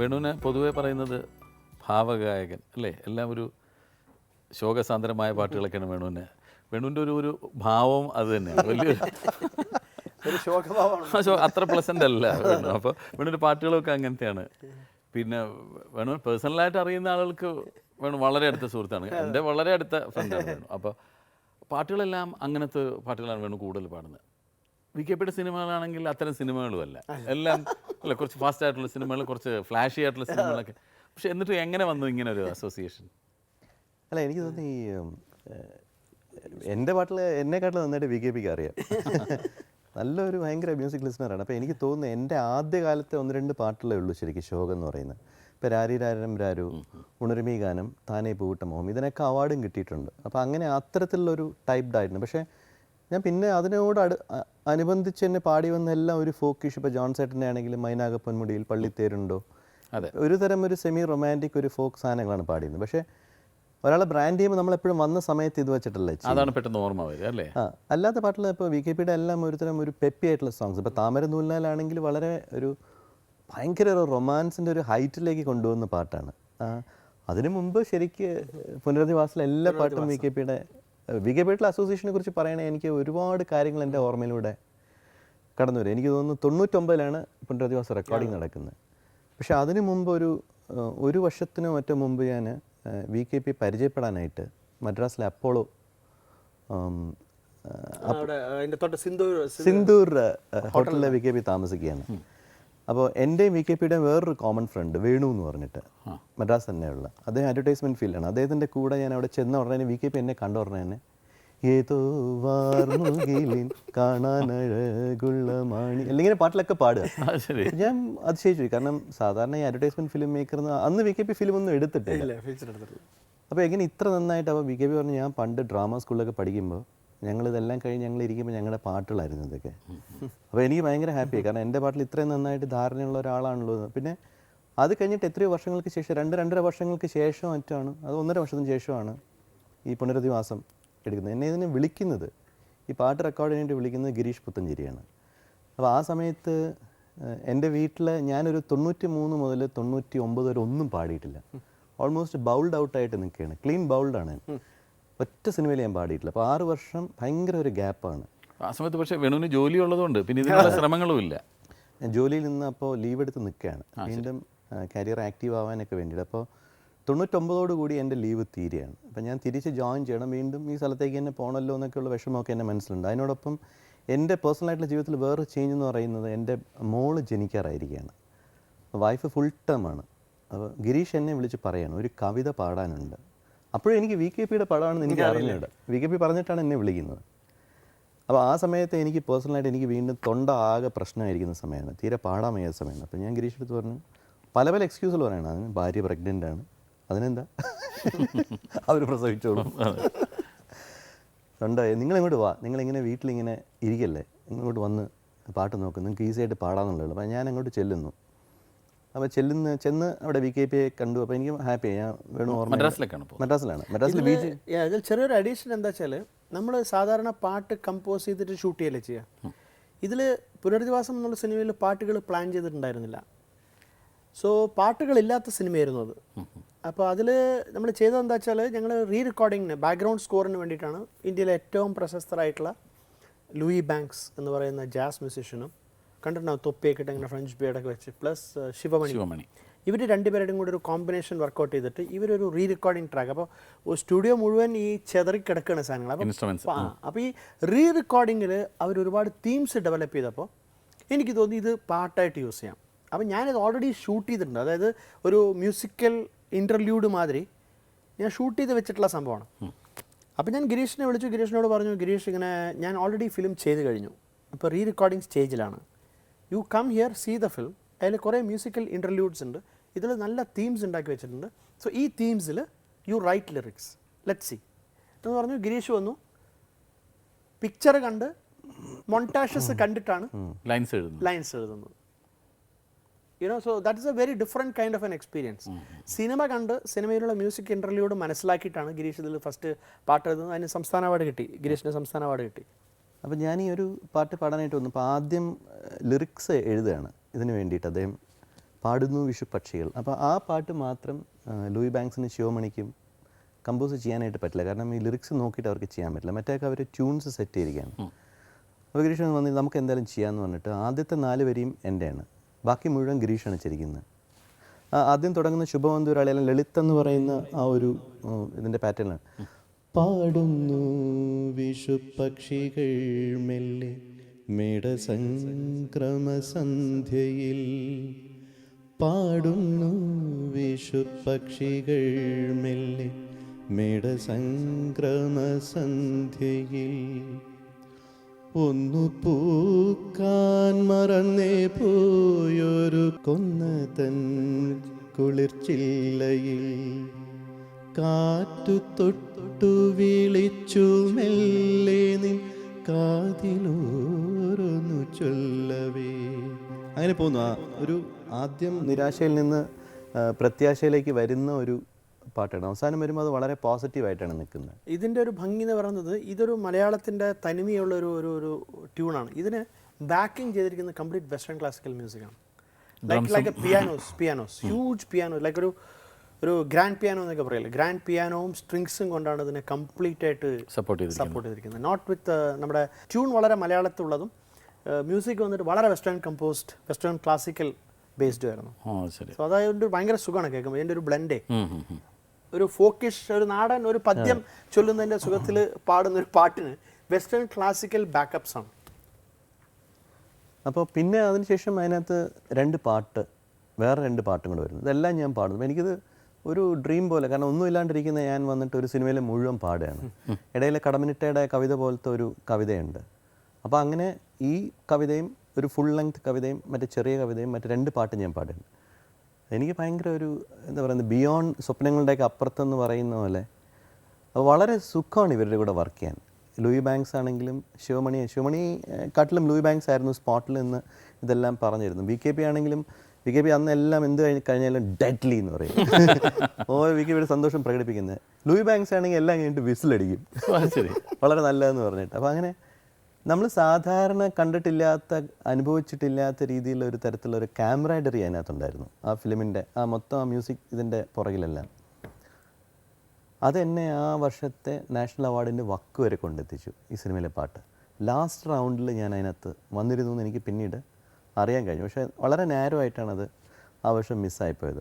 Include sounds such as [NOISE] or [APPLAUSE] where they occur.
വേണുവിനെ പൊതുവേ പറയുന്നത് ഭാവഗായകൻ അല്ലേ? എല്ലാം ഒരു ശോകസാന്ദ്രമായ പാട്ടുകളൊക്കെയാണ് വേണുവിന്. വേണുവിന്റെ ഒരു ഒരു ഭാവം അത് തന്നെയാണ്. വലിയൊരു അത്ര പ്ലസന്റ് അല്ല വേണു. അപ്പോൾ വേണുവിന്റെ പാട്ടുകളൊക്കെ അങ്ങനത്തെയാണ്. പിന്നെ വേണു പേഴ്സണലായിട്ട് അറിയുന്ന ആളുകൾക്ക് വേണു വളരെ അടുത്ത സുഹൃത്താണ്. എന്റെ വളരെ അടുത്ത ഫ്രണ്ടാണ് വേണു. അപ്പോൾ പാട്ടുകളെല്ലാം അങ്ങനത്തെ പാട്ടുകളാണ് വേണു കൂടുതൽ പാടുന്നത്. വി കെ പിയുടെ സിനിമകളാണെങ്കിൽ അത്തരം സിനിമകളുമല്ല. എല്ലാം അല്ല കുറച്ച് ഫാസ്റ്റ് ആയിട്ടുള്ള സിനിമകൾ കുറച്ച് ഫ്ലാഷി ആയിട്ടുള്ള സിനിമകളൊക്കെ. പക്ഷെ എന്നിട്ട് എങ്ങനെ വന്നു ഇങ്ങനെ ഒരു അസോസിയേഷൻ അല്ല എനിക്ക് തോന്നി എന്റെ പാട്ടിൽ എന്നെക്കാട്ടിൽ നന്നായിട്ട് വി കെ പിക്ക് അറിയാം. [LAUGHS] നല്ലൊരു ഭയങ്കര മ്യൂസിക് ലിസണറാണ് അപ്പോൾ എനിക്ക് തോന്നുന്നു എന്റെ ആദ്യകാലത്തെ ഒന്ന് രണ്ട് പാട്ടുകളേ ഉള്ളൂ ശരിക്കും ശോകം എന്ന് പറയുന്നത്. ഇപ്പോൾ രാരി രാരം രാരു ഉണരുമീ ഗാനം താനേ പൂവിട്ട മോഹം ഇതിനൊക്കെ അവാർഡും കിട്ടിയിട്ടുണ്ട്. അപ്പോൾ അങ്ങനെ അത്തരത്തിലുള്ളൊരു ടൈപ്ഡ് ആയിരുന്നു. പക്ഷേ ഞാൻ പിന്നെ അതിനോട് അടു അനുബന്ധിച്ച് തന്നെ പാടി വന്ന എല്ലാം ഒരു ഫോക്കിഷ് ഇപ്പോൾ ജോൺ സേട്ടന്റെ ആണെങ്കിലും മൈനാക പൊന്മുടിയിൽ പള്ളിത്തേരുണ്ടോ അതെ. ഒരു തരം ഒരു സെമി റൊമാന്റിക് ഒരു ഫോക്ക് സാധനങ്ങളാണ് പാടിയിരുന്നത്. പക്ഷേ ഒരാളെ ബ്രാൻഡ് ചെയ്യുമ്പോൾ നമ്മളെപ്പോഴും വന്ന സമയത്ത് ഇത് വെച്ചിട്ടല്ലേ അതാണ് പെട്ടെന്ന് ഓർമ്മ വരിക അല്ലേ? ആ അല്ലാത്ത പാട്ടിൽ ഇപ്പോൾ വി കെ പിയുടെ എല്ലാം ഒരു തരം ഒരു പെപ്പി ആയിട്ടുള്ള സോങ്സ് ഇപ്പോൾ താമര നൂലിനാലാണെങ്കിൽ വളരെ ഒരു ഭയങ്കര ഒരു റൊമാൻസിന്റെ ഒരു ഹൈറ്റിലേക്ക് കൊണ്ടുവന്ന പാട്ടാണ്. അതിനു മുമ്പ് ശരിക്ക് പുനരധിവാസിലെ എല്ലാ പാട്ടും വി കെ പിയുടെ വി കെ പേട്ടിൽ അസോസിയേഷനെ കുറിച്ച് പറയണേ എനിക്ക് ഒരുപാട് കാര്യങ്ങൾ എന്റെ ഓർമ്മയിലൂടെ കടന്നു വരും എനിക്ക് തോന്നുന്നു തൊണ്ണൂറ്റൊമ്പതിലാണ് പുനരധിവാസ റെക്കോർഡിംഗ് നടക്കുന്നത്. പക്ഷേ അതിനു മുമ്പ് ഒരു ഒരു വർഷത്തിനോ മറ്റോ മുമ്പ് ഞാൻ വി കെ പി പരിചയപ്പെടാനായിട്ട് മദ്രാസിലെ അപ്പോളോ സിന്ദൂർ സിന്ധൂർ സിന്ദൂർ ഹോട്ടലിലെ വി കെ പി താമസിക്കുകയാണ് അപ്പോൾ എന്റെയും വി കെ പിയുടെ വേറൊരു കോമൺ ഫ്രണ്ട് വേണു എന്ന് പറഞ്ഞിട്ട് മദ്രാസ് തന്നെയുള്ള. അദ്ദേഹം അഡ്വർടൈസ്മെന്റ് ഫീൽഡാണ് അദ്ദേഹത്തിന്റെ കൂടെ ഞാൻ അവിടെ ചെന്ന ഉടനെ വി കെ പി എന്നെ കണ്ട ഉടനെ തന്നെ ഏതോ വാർമുകിലിൻ കാണാനഴകുള്ള മാണി അല്ലെങ്കിൽ പാട്ടിലൊക്കെ പാടുക. അത് ശരി. ഞാൻ അതിശയിച്ചു. കാരണം സാധാരണ ഈ അഡ്വർടൈസ്മെന്റ് ഫിലിം മേക്കർ അന്ന് വി കെ പി ഫിലിം ഒന്നും എടുത്തിട്ടില്ല. അപ്പോൾ എങ്ങനെ ഇത്ര നന്നായിട്ട് അപ്പോൾ വി കെ പി പറഞ്ഞു ഞാൻ പണ്ട് ഡ്രാമ സ്കൂളിലൊക്കെ പഠിക്കുമ്പോൾ ഞങ്ങൾ ഇതെല്ലാം കഴിഞ്ഞ് ഞങ്ങൾ ഇരിക്കുമ്പോൾ ഞങ്ങളുടെ പാട്ടുകളായിരുന്നു ഇതൊക്കെ. അപ്പോൾ എനിക്ക് ഭയങ്കര ഹാപ്പിയായി കാരണം എന്റെ പാട്ടിൽ ഇത്രയും നന്നായിട്ട് ധാരണയുള്ള എന്ന്. പിന്നെ അത് കഴിഞ്ഞിട്ട് എത്രയോ വർഷങ്ങൾക്ക് ശേഷം രണ്ട് രണ്ടര വർഷങ്ങൾക്ക് ശേഷം മറ്റാണ് അത് ഒന്നര വർഷത്തിന് ശേഷമാണ് ഈ പുനരധിവാസം എടുക്കുന്നത്. എന്നെ ഇതിനെ വിളിക്കുന്നത് ഈ പാട്ട് റെക്കോർഡ് ചെയ്യാനായിട്ട് വിളിക്കുന്നത് ഗിരീഷ് പുത്തഞ്ചേരിയാണ്. അപ്പോൾ ആ സമയത്ത് എന്റെ വീട്ടിൽ ഞാനൊരു തൊണ്ണൂറ്റി മൂന്ന് മുതൽ തൊണ്ണൂറ്റി ഒമ്പത് വരെ ഒന്നും പാടിയിട്ടില്ല. ഓൾമോസ്റ്റ് ബൗൾഡ് ഔട്ടായിട്ട് നിൽക്കുകയാണ്. ക്ലീൻ ബൗൾഡാണ് ഒറ്റ സിനിമയിൽ ഞാൻ പാടിയിട്ടില്ല. അപ്പോൾ ആറ് വർഷം ഭയങ്കര ഒരു ഗ്യാപ്പാണ്. ആ സമയത്ത് പക്ഷേ വേണുവിന് ജോലി ഉള്ളതുകൊണ്ട് പിന്നെ ഇതിനുള്ള ശ്രമങ്ങളും ഇല്ല ഞാൻ ജോലിയിൽ നിന്ന് അപ്പോൾ ലീവ് എടുത്ത് നിൽക്കുകയാണ്. വീണ്ടും കരിയർ ആക്റ്റീവ് ആവാനൊക്കെ വേണ്ടിയിട്ട്. അപ്പോൾ തൊണ്ണൂറ്റൊമ്പതോട് കൂടി എന്റെ ലീവ് തീരുകയാണ്. അപ്പം ഞാൻ തിരിച്ച് ജോയിൻ ചെയ്യണം. വീണ്ടും ഈ സ്ഥലത്തേക്ക് തന്നെ പോകണമല്ലോ എന്നൊക്കെയുള്ള വിഷമമൊക്കെ എന്റെ മനസ്സിലുണ്ട്. അതിനോടൊപ്പം എന്റെ പേഴ്സണലായിട്ടുള്ള ജീവിതത്തിൽ വേറൊരു ചേഞ്ച് എന്ന് പറയുന്നത് എന്റെ മോൾ ജനിക്കാറായിരിക്കുകയാണ്. വൈഫ് ഫുൾ ടേം ആണ്. അപ്പോൾ ഗിരീഷ് എന്നെ വിളിച്ച് പറയാണ് ഒരു കവിത പാടാനുണ്ട്. അപ്പോഴും എനിക്ക് വി കെ പിയുടെ പടമാണെന്ന് എനിക്ക് അറിഞ്ഞില്ല വി കെ പി പറഞ്ഞിട്ടാണ് എന്നെ വിളിക്കുന്നത്. അപ്പോൾ ആ സമയത്ത് എനിക്ക് പേഴ്സണലായിട്ട് എനിക്ക് വീണ്ടും തൊണ്ട ആകെ പ്രശ്നമായിരിക്കുന്ന സമയമാണ്. തീരെ പാടാൻ വയ്യാത്ത സമയമാണ്. അപ്പോൾ ഞാൻ ഗിരീഷ് എടുത്ത് പറഞ്ഞു പല പല എക്സ്ക്യൂസുകൾ പറയണം. അതിന് ഭാര്യ പ്രഗ്നന്റ് ആണ്. അതിനെന്താ? [LAUGHS] അവർ പ്രസവിച്ചോളും. തൊണ്ട നിങ്ങളിങ്ങോട്ട് വാ. നിങ്ങളിങ്ങനെ വീട്ടിലിങ്ങനെ ഇരിക്കല്ലേ? ഇങ്ങോട്ട് വന്ന് പാട്ട് നോക്കും. നിങ്ങൾക്ക് ഈസിയായിട്ട് പാടാന്നുള്ളൂ അപ്പോൾ ഞാൻ അങ്ങോട്ട് ചെല്ലുന്നു. അപ്പോൾ ചെല്ലുന്ന ചെന്ന് അവിടെ വി കെ പി കണ്ടു. അപ്പോൾ എനിക്ക് ഹാപ്പിയായി ഞാൻ വേണു ഓർമ്മ മദ്രാസിലേക്കാണ് മദ്രാസിലാണ്. മദ്രാസിൽ ബീച്ച് ഇതിൽ ചെറിയൊരു അഡീഷൻ എന്താ വെച്ചാൽ നമ്മൾ സാധാരണ പാട്ട് കമ്പോസ് ചെയ്തിട്ട് ഷൂട്ട് ചെയ്യല്ലേ ചെയ്യുക ഇതിൽ പുനരധിവാസം എന്നുള്ള സിനിമയിൽ പാട്ടുകൾ പ്ലാൻ ചെയ്തിട്ടുണ്ടായിരുന്നില്ല. സോ പാട്ടുകളില്ലാത്ത സിനിമയായിരുന്നു അത്. അപ്പോൾ അതിൽ നമ്മൾ ചെയ്തത് എന്താ വെച്ചാൽ ഞങ്ങൾ റീ റെക്കോർഡിങ്ങിന് ബാക്ക്ഗ്രൗണ്ട് സ്കോറിന് വേണ്ടിയിട്ടാണ് ഇന്ത്യയിലെ ഏറ്റവും പ്രശസ്തരായിട്ടുള്ള ലൂയി ബാങ്ക്സ് എന്ന് പറയുന്ന ജാസ് മ്യൂസിഷ്യനും കണ്ടിട്ടുണ്ടാവും തൊപ്പിയൊക്കെ ഇട്ട് ഇങ്ങനെ ഫ്രഞ്ച് ബിയർഡൊക്കെ വെച്ച്. പ്ലസ് ശിവമണി. ശിവമണി. ഇവർ രണ്ടുപേരുടെയും കൂടി ഒരു കോമ്പിനേഷൻ വർക്കൗട്ട് ചെയ്തിട്ട് ഇവരൊരു റീ റെക്കോർഡിംഗ് ട്രാക്ക് അപ്പോൾ സ്റ്റുഡിയോ മുഴുവൻ ഈ ചെതറി കിടക്കുന്ന സാധനങ്ങൾ. അപ്പോൾ. അപ്പോൾ ഈ റീ റെക്കോർഡിങ്ങിൽ അവർ ഒരുപാട് തീംസ് ഡെവലപ്പ് ചെയ്തപ്പോൾ എനിക്ക് തോന്നി ഇത് പാട്ടായിട്ട് യൂസ് ചെയ്യാം. അപ്പോൾ ഞാനിത് ഓൾറെഡി ഷൂട്ട് ചെയ്തിട്ടുണ്ട്. അതായത് ഒരു മ്യൂസിക്കൽ ഇന്റർവ്യൂഡ് മാതിരി ഞാൻ ഷൂട്ട് ചെയ്ത് വെച്ചിട്ടുള്ള സംഭവമാണ്. അപ്പോൾ ഞാൻ ഗിരീഷിനെ വിളിച്ചു. ഗിരീഷിനോട് പറഞ്ഞു ഗിരീഷ് ഇങ്ങനെ ഞാൻ ഓൾറെഡി ഫിലിം ചെയ്ത് കഴിഞ്ഞു. അപ്പോൾ റീ റെക്കോർഡിംഗ് സ്റ്റേജിലാണ് you come here see the film അതിൽ കുറേ മ്യൂസിക്കൽ ഇന്റർലൂഡ്സ് ഉണ്ട്. ഇതിൽ നല്ല തീംസ് ഉണ്ടാക്കി വെച്ചിട്ടുണ്ട്. സോ ഈ തീംസിൽ you write lyrics let see എന്ന് പറഞ്ഞു ഗിരീഷ് വന്നു. പിക്ചർ കണ്ട് മൊണ്ടാഷസ് കണ്ടിട്ടാണ് ലൈൻസ് എഴുതുന്നു ലൈൻസ് എഴുതുന്നത്. You know so that is a very different kind of an experience cinema കണ്ട് സിനിമയിലുള്ള മ്യൂസിക് ഇന്റർവ്യൂട് മനസ്സിലാക്കിയിട്ടാണ് ഗിരീഷ് ഇതിൽ ഫസ്റ്റ് പാട്ട് എഴുതുന്നത്. അതിന് സംസ്ഥാന അവാർഡ് കിട്ടി. ഗിരീഷിന് സംസ്ഥാന അവാർഡ് കിട്ടി. അപ്പം ഞാൻ ഈ ഒരു പാട്ട് പാടാനായിട്ട് വന്നു അപ്പോൾ ആദ്യം ലിറിക്സ് എഴുതുകയാണ്. ഇതിന് വേണ്ടിയിട്ട് അദ്ദേഹം പാടുന്നു വിഷു പക്ഷികൾ. അപ്പോൾ ആ പാട്ട് മാത്രം ലൂയി ബാങ്ക്സിനും ശിവമണിക്കും കമ്പോസ് ചെയ്യാനായിട്ട് പറ്റില്ല. കാരണം ഈ ലിറിക്സ് നോക്കിയിട്ട് അവർക്ക് ചെയ്യാൻ പറ്റില്ല. മറ്റേക്ക് അവർ ട്യൂൺസ് സെറ്റ് ചെയ്തിരിക്കുകയാണ്. അപ്പോൾ ഗിരീഷ് വന്നു നമുക്ക് എന്തായാലും ചെയ്യാമെന്ന് പറഞ്ഞിട്ട് ആദ്യത്തെ നാല് വരിയും എന്റെയാണ് ബാക്കി മുഴുവൻ ഗിരീഷാണ് ചിരിക്കുന്നത് ആദ്യം തുടങ്ങുന്ന ശുഭവന്തുരാളി അല്ലെങ്കിൽ ലളിത് എന്ന് പറയുന്ന ആ ഒരു ഇതിന്റെ പാറ്റേണാണ് പാടുന്നു വിഷു പക്ഷികൾ മെല്ലെ മേടസംക്രമസന്ധ്യയിൽ. പാടുന്നു വിഷു പക്ഷികൾ മെല്ലെ മേടസംക്രമസന്ധ്യയിൽ. ഒന്നു പൂക്കാൻ മറന്നേ പോയൊരു കൊന്നതൻ കുളിർച്ചില്ലയിൽ. കാറ്റു തൊട്ടു വിളിച്ചു മെല്ലെ നിൻ കാതിലോരൊന്നു ചൊല്ലവേ. അങ്ങനെ പോകുന്നു. ആ ഒരു ആദ്യം നിരാശയിൽ നിന്ന് പ്രത്യാശയിലേക്ക് വരുന്ന ഒരു പാട്ടാണ്. അവസാനം വരുമ്പോൾ അത് വളരെ പോസിറ്റീവായിട്ടാണ് നിൽക്കുന്നത്. ഇതിന്റെ ഒരു ഭംഗി എന്ന് പറയുന്നത് ഇതൊരു മലയാളത്തിന്റെ തനിമയുള്ള ഒരു ഒരു ഒരു ട്യൂണാണ്. ഇതിന് ബാക്കിംഗ് ചെയ്തിരിക്കുന്നത് complete western classical മ്യൂസിക്കാണ് like like a pianos pianos huge pianos like ഒരു ഒരു ഗ്രാൻഡ് പിയാനോ എന്നൊക്കെ പറയില്ലേ? ഗ്രാൻഡ് പിയാനോവും സ്ട്രിങ്സും കൊണ്ടാണ് ഇതിനെ കംപ്ലീറ്റ് ആയിട്ട് സപ്പോർട്ട് ചെയ്ത് സപ്പോർട്ട് ചെയ്തിരിക്കുന്നത്. നോട്ട് വിത്ത് നമ്മുടെ ട്യൂൺ വളരെ മലയാളത്തിലുള്ളതും മ്യൂസിക് വന്നിട്ട് വളരെ western composed western classical based ആയിരുന്നു. സോ അതായത് ഭയങ്കര സുഖമാണ് കേൾക്കുമ്പോൾ എന്റെ ഒരു ബ്ലെൻഡേ. ഒരു ഫോക്കിഷ് ഒരു നാടൻ ഒരു പദ്യം ചൊല്ലുന്നതിന്റെ സുഖത്തിൽ പാടുന്ന ഒരു പാട്ടിന് വെസ്റ്റേൺ ക്ലാസിക്കൽ ബാക്കപ്സ് ആണ്. അപ്പോൾ പിന്നെ അതിനുശേഷം അതിനകത്ത് രണ്ട് പാട്ട് വേറെ രണ്ട് പാട്ടും കൂടെ വരുന്നു. ഇതെല്ലാം ഞാൻ പാടുന്നു. എനിക്കിത് ഒരു ഡ്രീം പോലെ കാരണം ഒന്നും ഇല്ലാണ്ടിരിക്കുന്ന ഞാൻ വന്നിട്ട് ഒരു സിനിമയിൽ മുഴുവൻ പാടുകയാണ്. ഇടയിൽ കടമിനിട്ടയുടെ കവിത പോലത്തെ ഒരു കവിതയുണ്ട്. അപ്പോൾ അങ്ങനെ ഈ കവിതയും ഒരു ഫുൾ ലെങ്ത് കവിതയും മറ്റേ ചെറിയ കവിതയും മറ്റേ രണ്ട് പാട്ടും ഞാൻ പാടുന്നുണ്ട് എനിക്ക് ഭയങ്കര ഒരു എന്താ പറയുന്നത് ബിയോണ്ട് സ്വപ്നങ്ങളുടെയൊക്കെ അപ്പുറത്തെന്ന് പറയുന്ന പോലെ വളരെ സുഖമാണ് ഇവരുടെ കൂടെ വർക്ക് ചെയ്യാൻ. ലൂയി ബാങ്ക്സ് ആണെങ്കിലും ശിവമണി ശിവമണി കാട്ടിലും ലൂയി ബാങ്ക്സ് ആയിരുന്നു സ്പോട്ടിൽ നിന്ന് ഇതെല്ലാം പറഞ്ഞിരുന്നു ബി കെ പി ആണെങ്കിലും ബി കെ പി അന്ന് എല്ലാം എന്ത് കഴിഞ്ഞ് കഴിഞ്ഞാലും ഡെഡ്ലി എന്ന് പറയും. [LAUGHS] ഓ വി കെ പിയുടെ സന്തോഷം പ്രകടിപ്പിക്കുന്നത് ലൂയി ബാങ്ക്സ് ആണെങ്കിൽ എല്ലാം കഴിഞ്ഞിട്ട് വിസിലടിക്കും. വളരെ നല്ലതെന്ന് പറഞ്ഞിട്ട്. അപ്പോൾ അങ്ങനെ നമ്മൾ സാധാരണ കണ്ടിട്ടില്ലാത്ത അനുഭവിച്ചിട്ടില്ലാത്ത രീതിയിലുള്ള ഒരു തരത്തിലുള്ള ഒരു ക്യാമറൈഡറി അതിനകത്തുണ്ടായിരുന്നു ആ ഫിലിമിന്റെ ആ മൊത്തം ആ മ്യൂസിക് ഇതിന്റെ പുറകിലെല്ലാം. അതെന്നെ ആ വർഷത്തെ നാഷണൽ അവാർഡിന്റെ വക്ക് വരെ കൊണ്ടെത്തിച്ചു ഈ സിനിമയിലെ പാട്ട്. ലാസ്റ്റ് റൗണ്ടിൽ ഞാൻ അതിനകത്ത് വന്നിരുന്നു എന്ന് എനിക്ക് പിന്നീട് അറിയാൻ കഴിഞ്ഞു. പക്ഷേ വളരെ നാരോ അത് ആ വർഷം മിസ്സായിപ്പോയത്